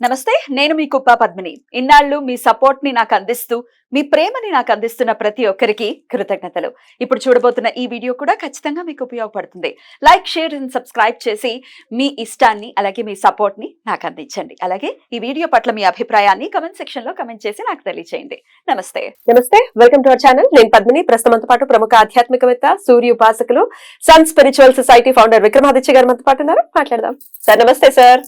నమస్తే నేను మీ కుప్ప పద్మిని. ఇన్నాళ్ళు మీ సపోర్ట్ని నాకు అందిస్తూ మీ ప్రేమని నాకు అందిస్తున్న ప్రతి ఒక్కరికి కృతజ్ఞతలు. ఇప్పుడు చూడబోతున్న ఈ వీడియో కూడా ఖచ్చితంగా మీకు ఉపయోగపడుతుంది. లైక్ షేర్ అండ్ సబ్స్క్రైబ్ చేసి మీ ఇష్టాన్ని అలాగే మీ సపోర్ట్ని నాకు అందించండి. అలాగే ఈ వీడియో పట్ల మీ అభిప్రాయాన్ని కమెంట్ సెక్షన్లో కమెంట్ చేసి నాకు తెలియజేయండి నమస్తే. నమస్తే వెల్కమ్ టు అవర్ ఛానల్ నేను పద్మిని. ప్రస్తుతంతో పాటు ప్రముఖ ఆధ్యాత్మికవేత్త సూర్య ఉపాసకులు sun spiritual society founder Vikramaditya గారు మనతో పాటు ఉన్నారు. మాట్లాడదాం. సార్ నమస్తే సార్.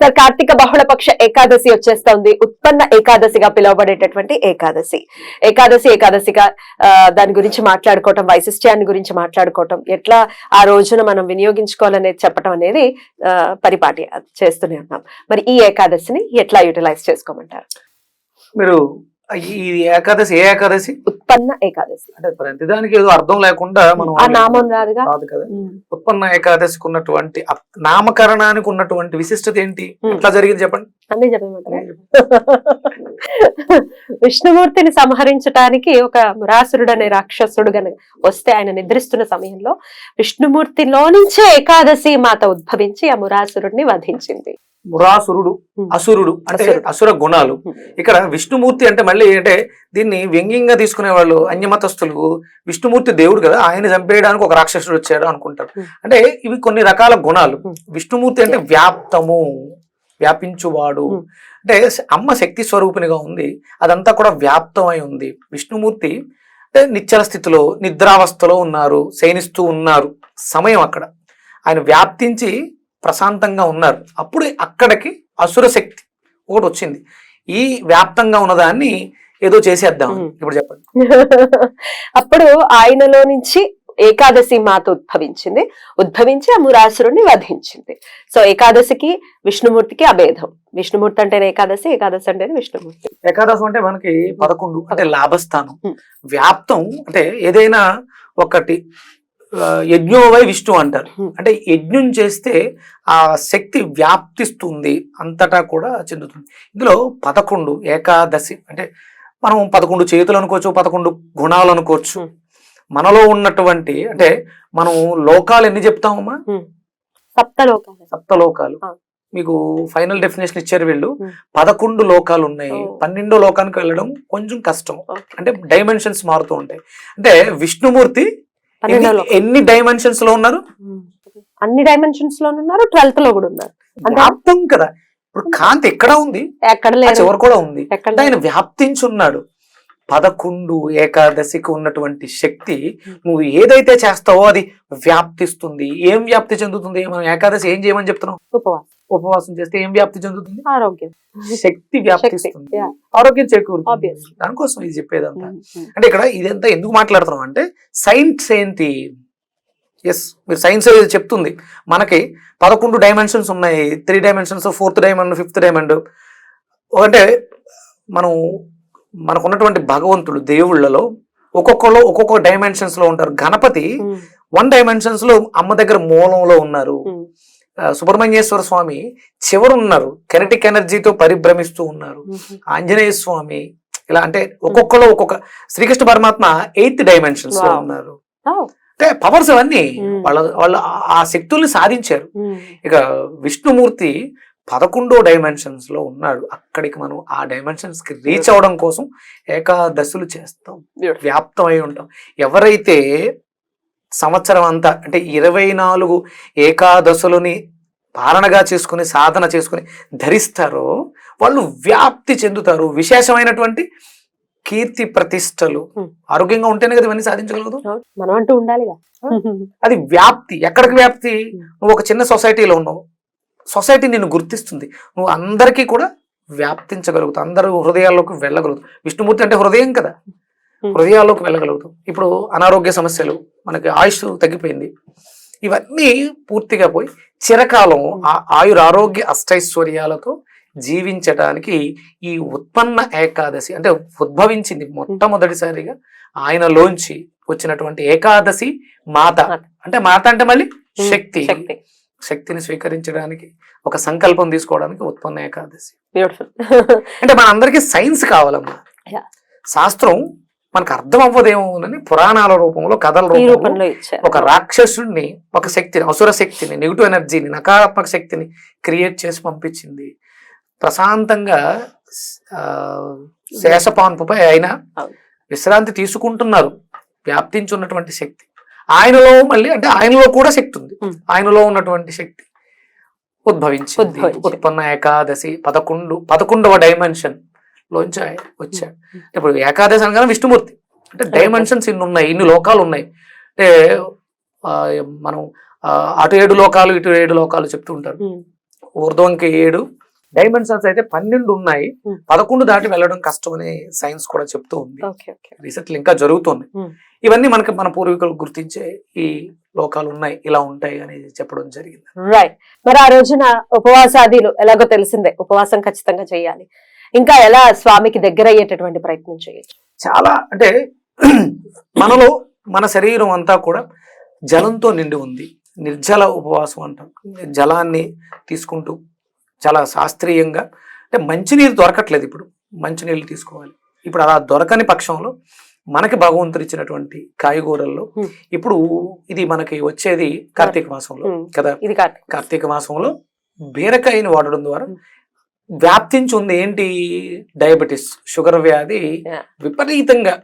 సార్ కార్తీక బహుళ పక్ష ఏకాదశి వచ్చేస్తోంది. ఉత్పన్న ఏకాదశిగా పిలువబడేటటువంటి ఏకాదశి. ఏకాదశి ఏకాదశిగా ఆ, దాని గురించి మాట్లాడుకోవటం వైశిష్ట్యాన్ని గురించి మాట్లాడుకోవటం ఎట్లా ఆ రోజున మనం వినియోగించుకోవాలనేది చెప్పడం అనేది పరిపాటి చేస్తూనే ఉన్నాం. మరి ఈ ఏకాదశిని ఎట్లా యూటిలైజ్ చేసుకోమంటారు? మీరు ఈ ఏకాదశి ఏ ఏకాదశి? ఉత్పన్న ఏకాదశి. అంటే ప్రతిదానికి ఏదో అర్థం లేకుండా మనం ఆ నామం రాదుగా కాదు? కదా? ఉత్పన్న ఏకాదశికి ఉన్నటువంటి నామకరణానికి ఉన్నటువంటి విశిష్టత ఏంటి. ఎట్లా జరిగింది చెప్పండి? అన్నీ చెప్పమంటారా? విష్ణుమూర్తిని సంహరించటానికి ఒక మురాసురుడు అనే రాక్షసుడు గనక వస్తే ఆయన నిద్రిస్తున్న సమయంలో విష్ణుమూర్తిలో నుంచే ఏకాదశి మాత ఉద్భవించి ఆ మురాసురుడిని వధించింది. మురాసురుడు. అసురుడు అంటే. అసుర గుణాలు. ఇక్కడ విష్ణుమూర్తి అంటే మళ్ళీ అంటే దీన్ని వ్యంగ్యంగా తీసుకునే వాళ్ళు అన్యమతస్తులు విష్ణుమూర్తి దేవుడు కదా ఆయన చంపేయడానికి ఒక రాక్షసుడు వచ్చాడు అనుకుంటారు. అంటే ఇవి కొన్ని రకాల గుణాలు. విష్ణుమూర్తి అంటే వ్యాప్తము వ్యాపించువాడు. అంటే అమ్మ శక్తి స్వరూపిణిగా ఉంది అదంతా కూడా వ్యాప్తమై ఉంది విష్ణుమూర్తి అంటే నిశ్చల స్థితిలో నిద్రావస్థలో ఉన్నారు శయనిస్తూ ఉన్నారు సమయం అక్కడ ఆయన వ్యాప్తించి ప్రశాంతంగా ఉన్నారు. అప్పుడు అక్కడికి అసుర శక్తి ఒకటి వచ్చింది. ఈ వ్యాప్తంగా ఉన్నదాన్ని ఏదో చేసేద్దాం. ఇప్పుడు చెప్పండి. అప్పుడు ఆయనలో నుంచి ఏకాదశి మాత ఉద్భవించింది. ఉద్భవించి ఆ మురాసురుడిని వధించింది. సో ఏకాదశికి విష్ణుమూర్తికి అభేదం. విష్ణుమూర్తి అంటేనే ఏకాదశి ఏకాదశి అంటేనే విష్ణుమూర్తి. ఏకాదశం అంటే మనకి పదకొండు అంటే లాభస్థానం. వ్యాప్తం అంటే ఏదైనా ఒకటి. యజ్ఞోవై విష్ణు అంటారు. అంటే యజ్ఞం చేస్తే ఆ శక్తి వ్యాప్తిస్తుంది అంతటా కూడా చెందుతుంది ఇందులో పదకొండు ఏకాదశి అంటే మనం పదకొండు చేతులు అనుకోవచ్చు పదకొండు గుణాలు అనుకోవచ్చు. మనలో ఉన్నటువంటి అంటే మనం లోకాలు ఎన్ని చెప్తామమ్మా సప్తలోకాలు సప్తలోకాలు. మీకు ఫైనల్ డెఫినేషన్ ఇచ్చారు వీళ్ళు. పదకొండు లోకాలు ఉన్నాయి. పన్నెండో లోకానికి వెళ్ళడం కొంచెం కష్టం. అంటే డైమెన్షన్స్ మారుతూ ఉంటాయి అంటే విష్ణుమూర్తి ఎన్ని- డైమెన్షన్స్లో ఉన్నారు. అన్ని డైమెన్షన్స్లో ఉన్నారు ట్వెల్త్లో కూడా ఉన్నారు. అంటే- వ్యాప్తం కదా. ఇప్పుడు కాంతి ఎక్కడ ఉంది? ఎక్కడ చివరి కూడా ఉంది. ఆయన వ్యాప్తించున్నాడు. పదకొండు ఏకాదశికి ఉన్నటువంటి శక్తి నువ్వు ఏదైతే చేస్తావో అది వ్యాప్తిస్తుంది. ఏం వ్యాప్తి చెందుతుంది? మనం ఏకాదశి ఏం చేయమని చెప్తున్నాం ఉపవాసం. ఉపవాసం చేస్తే ఏం వ్యాప్తి చెందుతుంది? ఆరోగ్యం. శక్తి వ్యాప్తిస్తుంది. yeah. ఆరోగ్యం చేకూరుతుంది. దానికోసం ఇది చెప్పేదంతా. అంటే ఇక్కడ ఇదంతా ఎందుకు మాట్లాడుతున్నాం అంటే సైన్స్ ఏంటి? ఎస్ మీరు సైన్స్ చెప్తుంది. మనకి పదకొండు డైమెన్షన్స్ ఉన్నాయి. Three dimensions fourth diamond fifth diamond. అంటే మనం మనకు ఉన్నటువంటి భగవంతుడు దేవుళ్ళలో ఒక్కొక్కరు ఒక్కొక్క డైమెన్షన్స్లో ఉంటారు. గణపతి వన్ డైమెన్షన్స్లో అమ్మ దగ్గర మూలంలో ఉన్నారు. సుబ్రహ్మణ్యేశ్వర స్వామి చివరు ఉన్నారు కెనటిక్ ఎనర్జీతో పరిభ్రమిస్తూ ఉన్నారు. ఆంజనేయ స్వామి ఇలా అంటే ఒక్కొక్కలో ఒక్కొక్క శ్రీకృష్ణ పరమాత్మ ఎయిత్ డైమెన్షన్స్లో. ఉన్నారు. అంటే పవర్స్ అవన్నీ. వాళ్ళ వాళ్ళ ఆ- శక్తుల్ని సాధించారు. ఇక విష్ణుమూర్తి పదకొండో డైమెన్షన్స్లో ఉన్నాడు అక్కడికి మనం ఆ డైమెన్షన్స్కి రీచ్ అవడం కోసం ఏకాదశులు చేస్తాం Beautiful. వ్యాప్తమై ఉంటాం ఎవరైతే సంవత్సరం అంతా అంటే ఇరవై నాలుగు ఏకాదశులని పాలనగా చేసుకుని సాధన చేసుకుని ధరిస్తారో వాళ్ళు వ్యాప్తి చెందుతారు. విశేషమైనటువంటి కీర్తి ప్రతిష్టలు. ఆరోగ్యంగా ఉంటేనే కదా ఇవన్నీ సాధించగలదు? మనం అంటూ ఉండాలిగా. అది వ్యాప్తి. ఎక్కడికి వ్యాప్తి. నువ్వు ఒక చిన్న సొసైటీలో ఉన్నావు. సొసైటీ నిన్ను గుర్తిస్తుంది. నువ్వు అందరికీ కూడా వ్యాప్తించగలుగుతావు. అందరూ హృదయాల్లోకి వెళ్ళగలుగుతావు. విష్ణుమూర్తి అంటే హృదయం కదా. హృదయాల్లోకి వెళ్ళగలుగుతాం. ఇప్పుడు అనారోగ్య సమస్యలు మనకి ఆయుష్ తగ్గిపోయింది. ఇవన్నీ పూర్తిగా పోయి చిరకాలం ఆయుర ఆరోగ్య అష్టైశ్వర్యాలతో జీవించడానికి ఈ ఉత్పన్న ఏకాదశి అంటే ఉద్భవించింది మొట్టమొదటిసారిగా ఆయనలోంచి వచ్చినటువంటి ఏకాదశి మాత. అంటే మాత అంటే మళ్ళీ శక్తి. శక్తి. శక్తిని స్వీకరించడానికి ఒక సంకల్పం తీసుకోవడానికి ఉత్పన్న ఏకాదశి. అంటే మన అందరికీ సైన్స్ కావాలమ్మా. శాస్త్రం మనకు అర్థం అవ్వదేమోనని పురాణాల రూపంలో కథల రూపంలో ఒక రాక్షసుడిని ఒక శక్తిని అసుర శక్తిని నెగిటివ్ ఎనర్జీని నకారాత్మక శక్తిని క్రియేట్ చేసి పంపించింది ప్రశాంతంగా శేషపాన్పుపై ఆయన. విశ్రాంతి తీసుకుంటున్నారు వ్యాప్తించి ఉన్నటువంటి శక్తి ఆయనలో మళ్ళీ అంటే ఆయనలో కూడా శక్తి ఉంది. ఆయనలో ఉన్నటువంటి శక్తి ఉద్భవించింది. ఉత్పన్న ఏకాదశి పదకొండు పదకొండవ డైమెన్షన్ లోంచి వచ్చాడు ఇప్పుడు ఏకాదశి అనగానే విష్ణుమూర్తి. అంటే డైమెన్షన్స్ ఇన్ని ఉన్నాయి ఇన్ని లోకాలు ఉన్నాయి అంటే మనం అటు ఏడు లోకాలు ఇటు ఏడు లోకాలు చెప్తూ ఉంటారు. ఊర్ధ్వంకి ఏడు డైమెన్షన్స్ అయితే పన్నెండు ఉన్నాయి. పదకొండు దాటి వెళ్ళడం కష్టమని సైన్స్ కూడా చెప్తూ ఉంది. రీసెర్చ్లు ఇంకా జరుగుతుంది. ఇవన్నీ మనకి మన పూర్వీకులు గుర్తించే ఈ లోకాలు ఉన్నాయి ఇలా ఉంటాయి అని చెప్పడం జరిగింది. రైట్ మరి ఆ రోజున ఉపవాసాదిలు ఎలాగో తెలిసిందే ఉపవాసం ఖచ్చితంగా చేయాలి. ఇంకా ఎలా స్వామికి దగ్గర అయ్యేటటువంటి ప్రయత్నం చేయొచ్చు? చాలా అంటే మనలో మన శరీరం అంతా కూడా జలంతో నిండి ఉంది. నిర్జల ఉపవాసం అంటాం. జలాన్ని తీసుకుంటూ చాలా శాస్త్రీయంగా అంటే మంచినీరు దొరకట్లేదు ఇప్పుడు. మంచినీళ్ళు తీసుకోవాలి. ఇప్పుడు అలా దొరకని పక్షంలో మనకి భగవంతుడు ఇచ్చినటువంటి కాయగూరల్లో. ఇప్పుడు ఇది మనకి వచ్చేది కార్తీక మాసంలో. కదా? కార్తీక మాసంలో బీరకాయని వాడడం ద్వారా. వ్యాప్తించి ఉంది ఏంటి? డయాబెటిస్ షుగర్ వ్యాధి. విపరీతంగా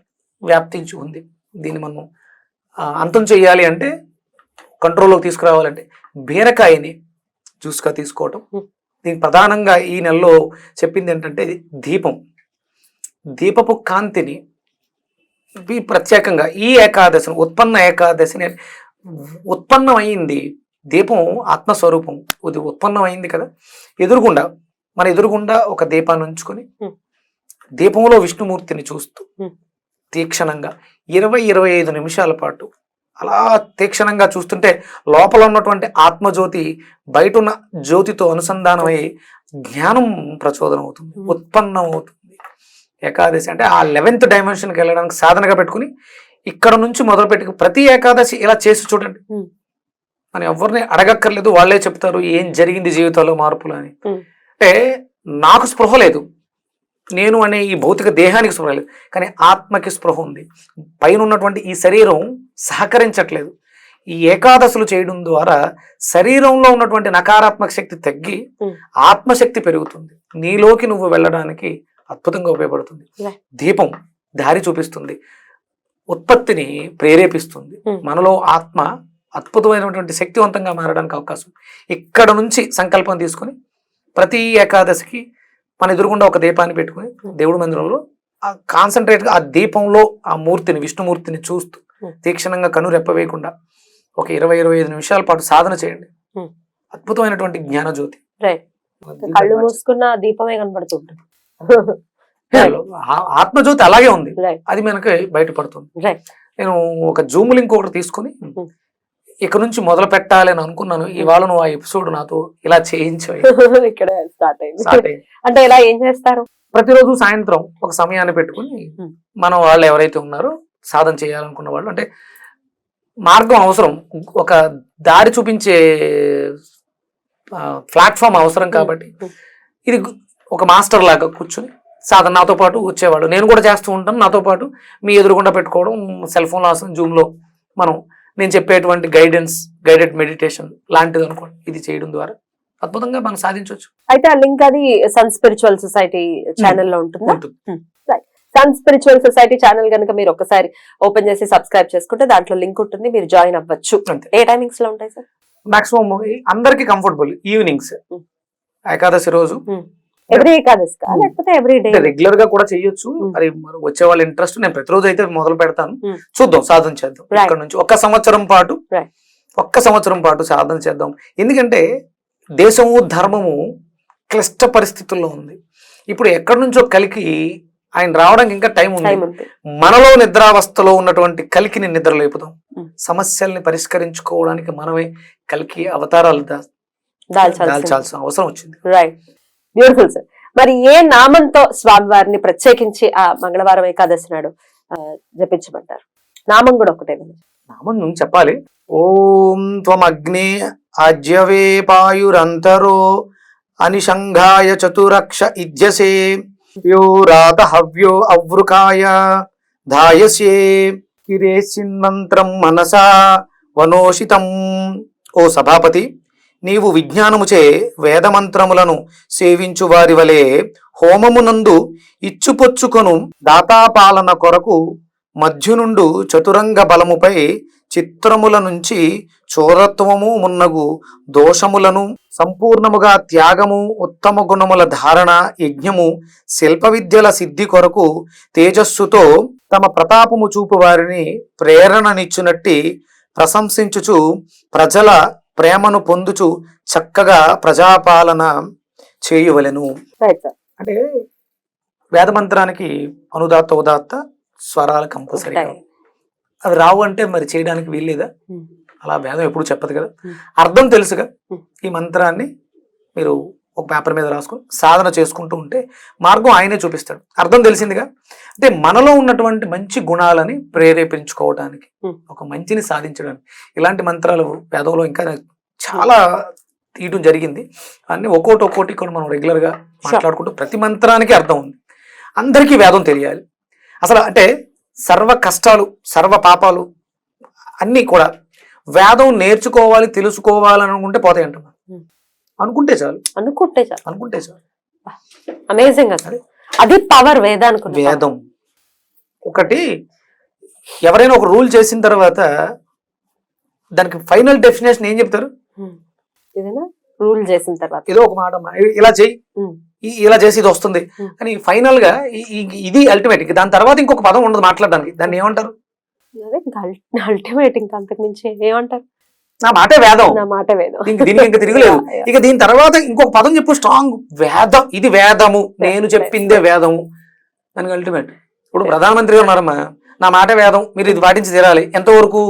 వ్యాప్తించి ఉంది. దీన్ని మనం అంతం చేయాలి అంటే కంట్రోల్లోకి తీసుకురావాలంటే బీరకాయని జ్యూస్గా తీసుకోవటం. దీనికి ప్రధానంగా ఈ నెలలో చెప్పింది ఏంటంటే ఇది దీపం. దీపపు కాంతిని ప్రత్యేకంగా ఈ ఏకాదశిని ఉత్పన్న ఏకాదశిని ఉత్పన్నమైంది. దీపం ఆత్మస్వరూపం. ఇది ఉత్పన్నమైంది కదా. ఎదురుగుండా మన ఎదురుగుండా ఒక దీపాన్ని ఉంచుకొని. దీపంలో విష్ణుమూర్తిని చూస్తూ. తీక్షణంగా ఇరవై ఇరవై ఐదు నిమిషాల పాటు అలా తీక్షణంగా చూస్తుంటే లోపల ఉన్నటువంటి ఆత్మజ్యోతి బయట ఉన్న జ్యోతితో అనుసంధానమై జ్ఞానం ప్రచోదనం అవుతుంది. ఉత్పన్నం అవుతుంది ఏకాదశి అంటే ఆ లెవెన్త్ డైమెన్షన్కి వెళ్ళడానికి సాధనగా పెట్టుకుని ఇక్కడ నుంచి మొదలుపెట్టి ప్రతి ఏకాదశి ఇలా చేసి చూడండి. మనం ఎవరిని అడగక్కర్లేదు వాళ్ళే చెప్తారు ఏం జరిగింది జీవితంలో మార్పులు అని. అంటే నాకు స్పృహ లేదు. నేను అనే ఈ భౌతిక దేహానికి స్పృహ లేదు. కానీ ఆత్మకి స్పృహ ఉంది. పైన ఉన్నటువంటి ఈ శరీరం సహకరించట్లేదు. ఈ ఏకాదశులు చేయడం ద్వారా శరీరంలో ఉన్నటువంటి నకారాత్మక శక్తి తగ్గి. ఆత్మశక్తి పెరుగుతుంది. నీలోకి నువ్వు వెళ్ళడానికి అద్భుతంగా ఉపయోగపడుతుంది. దీపం దారి చూపిస్తుంది. ఉత్పత్తిని ప్రేరేపిస్తుంది. మనలో ఆత్మ అద్భుతమైనటువంటి శక్తివంతంగా మారడానికి అవకాశం. ఇక్కడ నుంచి సంకల్పం తీసుకొని ప్రతి ఏకాదశికి మన ఎదురుగుండా ఒక దీపాన్ని పెట్టుకుని Hmm. దేవుడి మందిరంలో ఆ కాన్సన్ట్రేట్గా ఆ దీపంలో ఆ మూర్తిని విష్ణుమూర్తిని చూస్తూ Hmm. తీక్షణంగా కను రెప్పవేయకుండా ఒక ఇరవై ఇరవై ఐదు నిమిషాల పాటు సాధన చేయండి. Hmm. అద్భుతమైనటువంటి జ్ఞానజ్యోతి. కళ్ళు మూసుకున్న దీపమే ఆత్మజ్యోతి అలాగే ఉంది. అది మనకి బయటపడుతుంది. నేను ఒక జూమ్ లింక్ ఒకటి తీసుకుని ఇక్కడ నుంచి మొదలు పెట్టాలి అని అనుకున్నాను. ఇవాళ నువ్వు ఆ ఎపిసోడ్ నాతో ఇలా చేయించావు ఇక్కడ స్టార్ట్ అయింది. అంటే ఇలా ఏం చేస్తారు? ప్రతిరోజు సాయంత్రం ఒక సమయాన్ని పెట్టుకుని. మనం వాళ్ళు ఎవరైతే ఉన్నారో సాధన చేయాలనుకున్న వాళ్ళు అంటే మార్గం అవసరం. ఒక దారి చూపించే ప్లాట్ఫామ్ అవసరం కాబట్టి. ఇది ఒక మాస్టర్ లాగా కూర్చుని సాధన నాతో పాటు వచ్చేవాడు నేను కూడా చేస్తూ ఉంటాను. నాతో పాటు మీ ఎదురుగుండా పెట్టుకోవడం సెల్ ఫోన్ ఆసనం జూమ్లో మనం నేను చెప్పేటువంటి గైడెన్స్ గైడెడ్ మెడిటేషన్ లాంటిది అనుకోండి. ఇది చేయడం ద్వారా అద్భుతంగా మనం సాధించవచ్చు. అయితే ఆ లింక్ అది సన్ స్పిరిచువల్ సొసైటీ ఛానల్లో ఉంటుందా? సన్ స్పిరిచువల్ సొసైటీ ఛానల్ కనుక మీరు ఒకసారి ఓపెన్ చేసి సబ్స్క్రైబ్ చేసుకుంటే దాంట్లో లింక్ ఉంటుంది. మీరు జాయిన్ అవ్వచ్చు. ఏ టైమింగ్స్లో ఉంటాయి సార్? మాక్సిమం అందరికి కంఫర్టబుల్ ఈవినింగ్స్ Hmm. ఏకాదశి రోజు. ఎవ్రీ ఏకాదశి కా లేకపోతే ఎవ్రీ డే రెగ్యులర్గా కూడా చేయొచ్చు. Hmm. మరి మరి వచ్చే వాళ్ళ ఇంట్రెస్ట్ నేను ప్రతిరోజు అయితే మొదలు పెడతాను. Hmm. చూద్దాం సాధన చేద్దాం. ఇక్కడ నుంచి ఒక్క సంవత్సరం పాటు. ఒక్క సంవత్సరం పాటు సాధన చేద్దాం. ఎందుకంటే దేశము ధర్మము క్లిష్ట పరిస్థితుల్లో ఉంది. ఇప్పుడు ఎక్కడి నుంచో కలికి ఆయన రావడానికి ఇంకా టైం ఉంది. మనలో నిద్రావస్థలో ఉన్నటువంటి కలికిని నిద్ర లేపుదాం Hmm. సమస్యల్ని పరిష్కరించుకోవడానికి మనమే కలికి అవతారాలు దాల్చాల్సిన అవసరం వచ్చింది. రైట్ బ్యూటిఫుల్ సార్ మరి ఏ నామంతో స్వామివారిని ప్రత్యేకించి ఆ మంగళవారం ఏకాదశి నాడు జపించమంటారు? నామం కూడా ఒకటే నామం నువ్వు చెప్పాలి. ఓం త్వమగ్నే అజ్యవే పాయురంతరో అనిషంఘాయ చతురక్ష ఇద్యసే యో రాత హవ్యో అవృకాయ ధాయస్యే. కిరేసిన్మంత్రం మనసా వనోషితం. ఓ సభాపతి. నీవు విజ్ఞానముచే వేదమంత్రములను సేవించు వారి వలె హోమమునందు ఇచ్చుపొచ్చుకొను దాతాపాలన కొరకు మధ్యనుండు చతురంగ బలముపై చిత్రముల నుంచి చోరత్వము మున్నగు దోషములను సంపూర్ణముగా త్యాగము ఉత్తమ గుణముల ధారణ యజ్ఞము శిల్ప విద్యల సిద్ధి కొరకు తేజస్సుతో తమ ప్రతాపము చూపు వారిని ప్రేరణనిచ్చునట్టి ప్రశంసించుచు ప్రజల ప్రేమను పొందుచు చక్కగా ప్రజాపాలన చేయవలెను అంటే వేదమంత్రానికి అనుదాత్త ఉదాత్త స్వరాలు కంపల్సరీ. అవి రావు అంటే మరి చేయడానికి వీల్లేదా ఉమ్. అలా వేదం ఎప్పుడు చెప్పదు కదా Hmm. అర్థం తెలుసుగా Hmm. ఈ మంత్రాన్ని మీరు ఒక పేపర్ మీద రాసుకుని సాధన చేసుకుంటూ ఉంటే మార్గం ఆయనే చూపిస్తాడు. అర్థం తెలిసిందిగా? అంటే మనలో ఉన్నటువంటి మంచి గుణాలని ప్రేరేపించుకోవడానికి. ఒక మంచిని సాధించడానికి. ఇలాంటి మంత్రాలు వేదంలో ఇంకా చాలా తీయటం జరిగింది. అన్ని ఒక్కోటి ఒక్కోటి కొన్ని మనం రెగ్యులర్గా మాట్లాడుకుంటూ ప్రతి మంత్రానికి అర్థం ఉంది. అందరికీ వేదం తెలియాలి. అసలు అంటే సర్వ కష్టాలు సర్వ పాపాలు అన్నీ కూడా వేదం నేర్చుకోవాలి తెలుసుకోవాలని అనుకుంటే పోతాయంట. అనుకుంటే చాలు. అనుకుంటే సార్ అనుకుంటే చాలు. అమేజింగ్ అసలు. అది పవర్ వేదానికి వేదం. ఒకటి ఎవరైనా ఒక రూల్ చేసిన తర్వాత దానికి ఫైనల్ డెఫినేషన్ ఏం చెప్తారు? రూల్ చేసిన తర్వాత. ఏదో ఒక మాట ఇలా చేయి. ఇలా చేసి ఇది వస్తుంది. అని ఫైనల్గా ఇది అల్టిమేట్ దాని తర్వాత ఇంకొక పదం ఉండదు మాట్లాడడానికి. దాన్ని ఏమంటారు? అదే అల్టిమేట్ ఇంకా అంతకు మించి ఏమంటారు? నా మాటే వేదం. నా మాట వేదం. దీనికి దీనికి ఇంకా తిరగలేదు. ఇక దీని తర్వాత ఇంకొక పదం చెప్పు స్ట్రాంగ్ వేదం. ఇది వేదము. నేను చెప్పిందే వేదము. దానికి అల్టిమేట్ ఇప్పుడు ప్రధానమంత్రి గారు ఉన్నారమ్మా. నా మాట వేదం. మీరు ఇది పాటించి తీరాలి. ఎంతవరకు.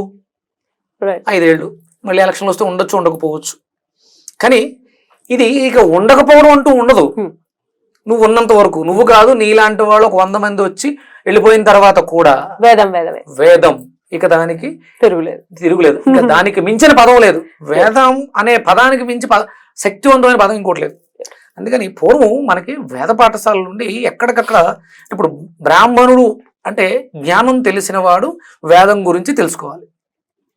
ఐదేళ్ళు. మళ్ళీ ఎలక్షన్లు వస్తే ఉండొచ్చు ఉండకపోవచ్చు. కానీ ఇది ఇక ఉండకపోవడం అంటూ ఉండదు. నువ్వు ఉన్నంత వరకు. నువ్వు కాదు నీలాంటి వాళ్ళు ఒక వంద మంది వచ్చి వెళ్ళిపోయిన తర్వాత కూడా వేదం వేదమే. వేదం. ఇక దానికి తిరుగులేదు. తిరుగులేదు. ఇంకా దానికి మించిన పదం లేదు. వేదం అనే పదానికి మించి పద శక్తివంతమైన పదం ఇంకోటి లేదు. అందుకని పూర్వం మనకి వేద పాఠశాల నుండి ఎక్కడికక్కడ ఇప్పుడు బ్రాహ్మణుడు అంటే జ్ఞానం తెలిసిన వాడు వేదం గురించి తెలుసుకోవాలి.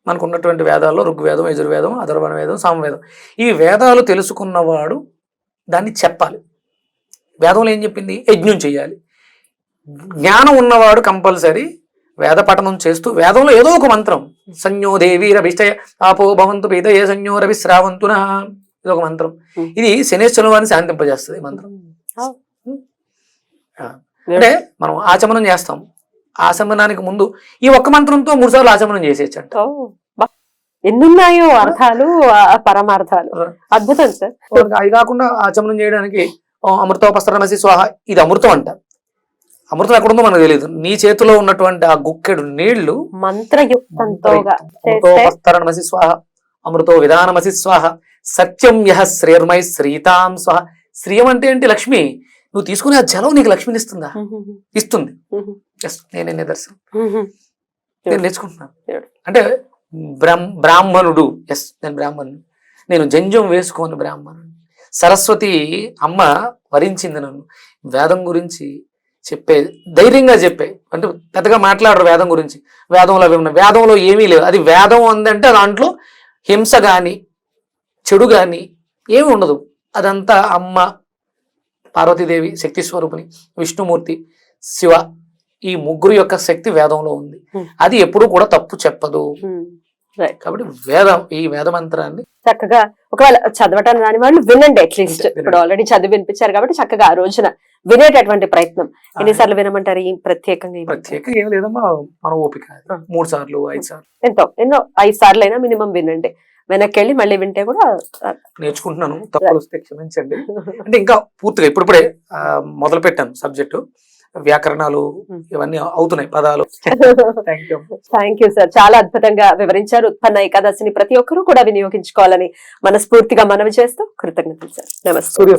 మనకు ఉన్నటువంటి వేదాల్లో ఋగ్వేదం యజుర్వేదం అధర్వణ వేదం సామవేదం. ఈ వేదాలు తెలుసుకున్నవాడు దాన్ని చెప్పాలి. వేదంలో ఏం చెప్పింది? యజ్ఞం చేయాలి. జ్ఞానం ఉన్నవాడు కంపల్సరీ వేద పఠనం చేస్తూ వేదంలో ఏదో ఒక మంత్రం. సంయోదేవి రవిష్టయ ఆపో భవంతు పేదయే సంయో రవి శ్రావంతున ఇది ఒక మంత్రం. ఇది శనేశ్వరం వారిని శాంతింపజేస్తుంది మంత్రం. అంటే మనం ఆచమనం చేస్తాం. ఆచమనానికి ముందు ఈ ఒక్క మంత్రంతో మూడు సార్లు ఆచమనం చేసేయచ్చు అంట ఓ, బా. ఎన్నున్నాయో అర్థాలు పరమార్థాలు? అద్భుతం సార్. అది కాకుండా ఆచమనం చేయడానికి అమృతోపస్త్రమసి స్వాహ. ఇది అమృతం అంట. అమృతం ఎక్కడుందో మనకు తెలియదు నీ చేతిలో ఉన్నటువంటి ఆ గుక్కెడు నీళ్ళు చేస్తే అమృతోపస్తరణమసి స్వాహ అమృతో విధానమసి స్వాహ సత్యం యహ శ్రేర్మై శ్రీతాం స్వాహ. శ్రీయం అంటే ఏంటి లక్ష్మి? నువ్వు తీసుకునే ఆ జలం నీకు లక్ష్మిని ఇస్తుందా? ఇస్తుంది. నేనే నిదర్శనం నేను నేర్చుకుంటున్నాను. అంటే బ్రాహ్మ బ్రాహ్మణుడు ఎస్ నేను బ్రాహ్మణుడు నేను జంజం వేసుకోని బ్రాహ్మణుడు సరస్వతి అమ్మ వరించింది నన్ను. వేదం గురించి చెప్పే ధైర్యంగా చెప్పే. అంటే పెద్దగా మాట్లాడరు వేదం గురించి. వేదంలో అవి ఉన్నాయి. వేదంలో ఏమీ లేవు. అది వేదం అందంటే దాంట్లో హింస కానీ చెడు కానీ ఏమీ ఉండదు. అదంతా అమ్మ పార్వతీదేవి శక్తి స్వరూపిణి విష్ణుమూర్తి శివ ఈ ముగ్గురు యొక్క శక్తి వేదంలో ఉంది. అది ఎప్పుడు కూడా తప్పు చెప్పదు. కాబట్టి వేదం ఈ వేద మంత్రాన్ని చక్కగా ఒకవేళ చదవటం రాని వాళ్ళు వినండి అట్లీస్ట్. ఇప్పుడు ఆల్రెడీ చదివి వినిపించారు కాబట్టి చక్కగా ఆ రోజున వినేటటువంటి ప్రయత్నం. ఎన్నిసార్లు వినమంటారు ఈ ప్రత్యేకంగా? ప్రత్యేకంగా ఏం లేదమ్మా మన ఓపిక. మూడు సార్లు ఐదు సార్లు. ఎంతో ఎన్నో ఐదు సార్లు అయినా మినిమం వినండి. వెనక్కి వెళ్ళి మళ్ళీ వింటే కూడా నేర్చుకుంటున్నాను తప్పులు వస్తే క్షమించండి. అంటే ఇంకా పూర్తిగా ఇప్పుడిప్పుడే మొదలు పెట్టాను సబ్జెక్టు. వ్యాకరణాలు. ఇవన్నీ అవుతున్నాయి పదాలు. థ్యాంక్ యూ సార్ చాలా అద్భుతంగా వివరించారు. ఉత్పన్న ఏకాదశిని ప్రతి ఒక్కరూ కూడా వినియోగించుకోవాలని మనస్ఫూర్తిగా మనవి చేస్తూ కృతజ్ఞతలు సార్ నమస్తే. సూర్య